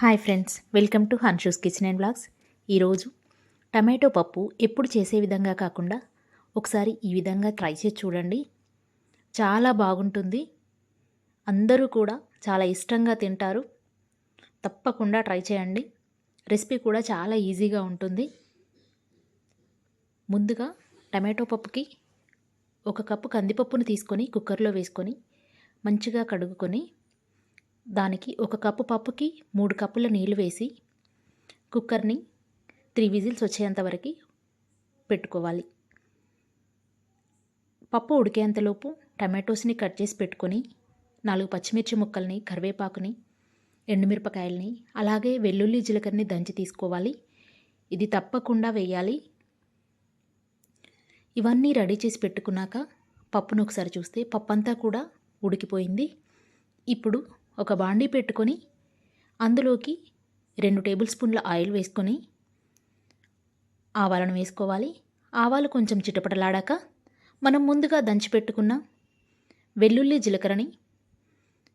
Hi friends welcome to Hanshu's kitchen and blogs. ఈరోజు tomato పప్పు ఎప్పుడు చేసే విధంగా కాకుండా ఒకసారి ఈ విధంగా ట్రై చేసి చూడండి. చాలా బాగుంటుంది. అందరూ కూడా చాలా ఇష్టంగా తింటారు. తప్పకుండా ట్రై చేయండి. రెసిపీ కూడా చాలా ఈజీగా ఉంటుంది. ముందుగా టమాటో పప్పుకి ఒక కప్పు కందిపప్పును తీసుకొని కుక్కర్లో వేసుకొని మంచిగా కడుగుకొని దానికి ఒక కప్పు పప్పుకి మూడు కప్పుల నీళ్ళు వేసి కుక్కర్ని త్రీ విజిల్స్ వచ్చేంత వరకు పెట్టుకోవాలి. పప్పు ఉడికేంతలోపు టమాటోస్ని కట్ చేసి పెట్టుకొని నాలుగు పచ్చిమిర్చి ముక్కల్ని కరివేపాకుని ఎండుమిరపకాయలని అలాగే వెల్లుల్లి జీలకర్రని దంచి తీసుకోవాలి. ఇది తప్పకుండా వేయాలి. ఇవన్నీ రెడీ చేసి పెట్టుకున్నాక పప్పును ఒకసారి చూస్తే పప్పు అంతా కూడా ఉడికిపోయింది. ఇప్పుడు ఒక బాండీ పెట్టుకొని అందులోకి రెండు టేబుల్ స్పూన్ల ఆయిల్ వేసుకొని ఆవాలను వేసుకోవాలి. ఆవాలు కొంచెం చిటపటలాడాక మనం ముందుగా దంచిపెట్టుకున్న వెల్లుల్లి జీలకర్రని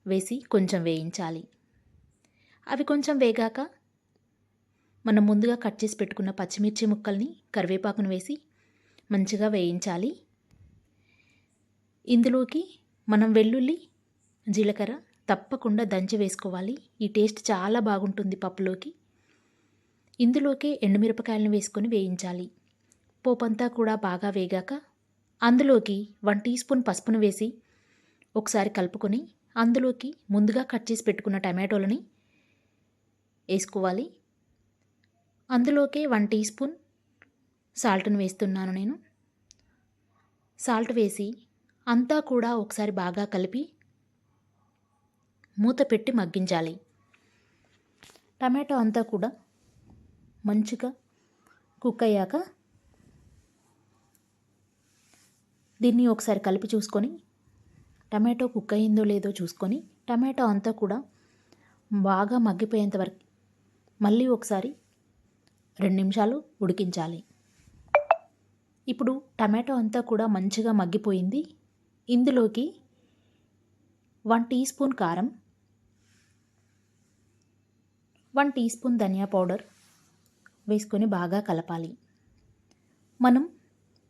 వేసి కొంచెం వేయించాలి. అవి కొంచెం వేగాక మనం ముందుగా కట్ చేసి పెట్టుకున్న పచ్చిమిర్చి ముక్కల్ని కరివేపాకును వేసి మంచిగా వేయించాలి. ఇందులోకి మనం వెల్లుల్లి జీలకర్ర తప్పకుండా దంచి వేసుకోవాలి. ఈ టేస్ట్ చాలా బాగుంటుంది పప్పులోకి. ఇందులోకే ఎండుమిరపకాయలను వేసుకొని వేయించాలి. పోపంతా కూడా బాగా వేగాక అందులోకి వన్ టీ స్పూన్ పసుపును వేసి ఒకసారి కలుపుకొని అందులోకి ముందుగా కట్ చేసి పెట్టుకున్న టమాటోలని వేసుకోవాలి. అందులోకే వన్ టీ స్పూన్ సాల్ట్ను వేస్తున్నాను నేను. సాల్ట్ వేసి అంతా కూడా ఒకసారి బాగా కలిపి మూత పెట్టి మగ్గించాలి. టమాటో అంతా కూడా మంచిగా కుక్ అయ్యాక దీన్ని ఒకసారి కలిపి చూసుకొని టమాటో కుక్ అయిందో లేదో చూసుకొని టమాటో అంతా కూడా బాగా మగ్గిపోయేంత వరకు మళ్ళీ ఒకసారి రెండు నిమిషాలు ఉడికించాలి. ఇప్పుడు టమాటో అంతా కూడా మంచిగా మగ్గిపోయింది. ఇందులోకి వన్ టీ స్పూన్ కారం వన్ టీ స్పూన్ ధనియా పౌడర్ వేసుకొని బాగా కలపాలి. మనం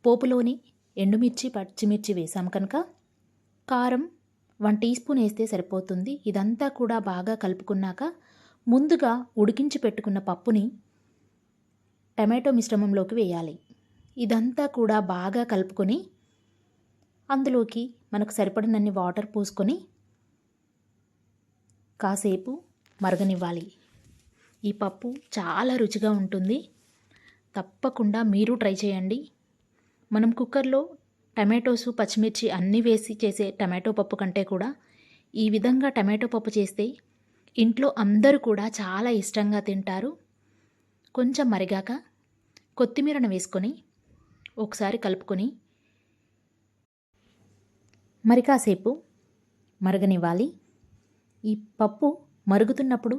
పోపులోని ఎండుమిర్చి పచ్చిమిర్చి వేసాం కనుక కారం వన్ టీ స్పూన్ వేస్తే సరిపోతుంది. ఇదంతా కూడా బాగా కలుపుకున్నాక ముందుగా ఉడికించి పెట్టుకున్న పప్పుని టమాటో మిశ్రమంలోకి వేయాలి. ఇదంతా కూడా బాగా కలుపుకొని అందులోకి మనకు సరిపడినన్ని వాటర్ పోసుకొని కాసేపు మరగనివ్వాలి. ఈ పప్పు చాలా రుచిగా ఉంటుంది. తప్పకుండా మీరు ట్రై చేయండి. మనం కుక్కర్లో టమాటోసు పచ్చిమిర్చి అన్నీ వేసి చేసే టమాటో పప్పు కంటే కూడా ఈ విధంగా టమాటో పప్పు చేస్తే ఇంట్లో అందరూ కూడా చాలా ఇష్టంగా తింటారు. కొంచెం మరిగాక కొత్తిమీరను వేసుకొని ఒకసారి కలుపుకొని మరి కాసేపు మరగనివ్వాలి. ఈ పప్పు మరుగుతున్నప్పుడు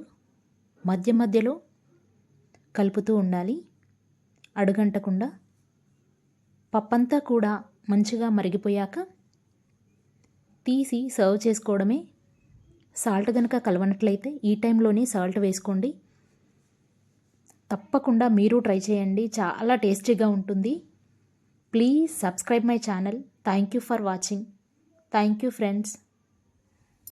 మధ్య మధ్యలో కలుపుతూ ఉండాలి. అడుగంటకుండా పప్పంతా కూడా మంచిగా మరిగిపోయాక తీసి సర్వ్ చేసుకోవడమే. సాల్ట్ కనుక కలవనట్లయితే ఈ టైంలోనే సాల్ట్ వేసుకోండి. తప్పకుండా మీరు ట్రై చేయండి. చాలా టేస్టీగా ఉంటుంది. Please subscribe my channel. Thank you for watching. Thank you friends.